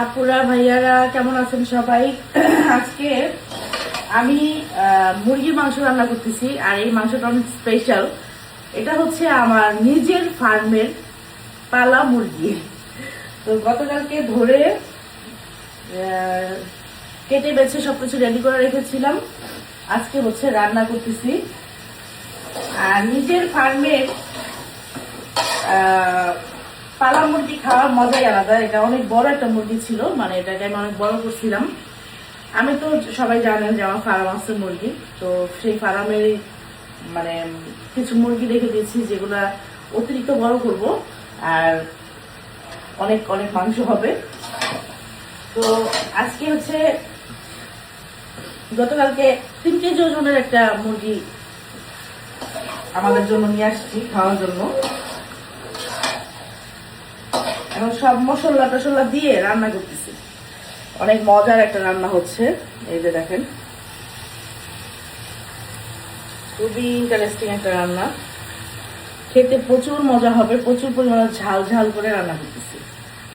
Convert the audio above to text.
আপুরা, ভাইয়ারা, কেমন আছেন সবাই? আজকে আমি মুরগির মাংস রান্না করতেছি, আর এই মাংসটা অনেক স্পেশাল এটা হচ্ছে আমার নিজের ফার্মের পালা মুরগি। তো গতকালকে ধরে কেটে বেছে সবকিছু রেডি করে রেখেছিলাম। আজকে হচ্ছে রান্না করতেছি। আর নিজের ফার্মের পালা মুরগি খাওয়ার মজাই আলাদা। এটা অনেক বড় একটা মুরগি ছিল মানে এটাকে আমি অনেক বড় করছিলাম। আমি তো সবাই জানেন যে আমার ফার্ম আছে মুরগি, তো সেই ফার্মের মানে কিছু মুরগি রেখে দিয়েছি যেগুলা অতিরিক্ত বড় করব, আর অনেক অনেক মাংস হবে। তো আজকে হচ্ছে গতকালকে তিন কেজি ওজনের একটা মুরগি আমাদের জন্য নিয়ে আসছি খাওয়ার জন্য। এখন সব মশলা টসলা দিয়ে রান্না করতেছি। অনেক মজার একটা রান্না হচ্ছে, এই যে দেখেন। খুবই ইন্টারেস্টিং একটা রান্না। খেতে প্রচুর মজা হবে, প্রচুর পরিমাণে ঝাল ঝাল করে রান্না করতেছি।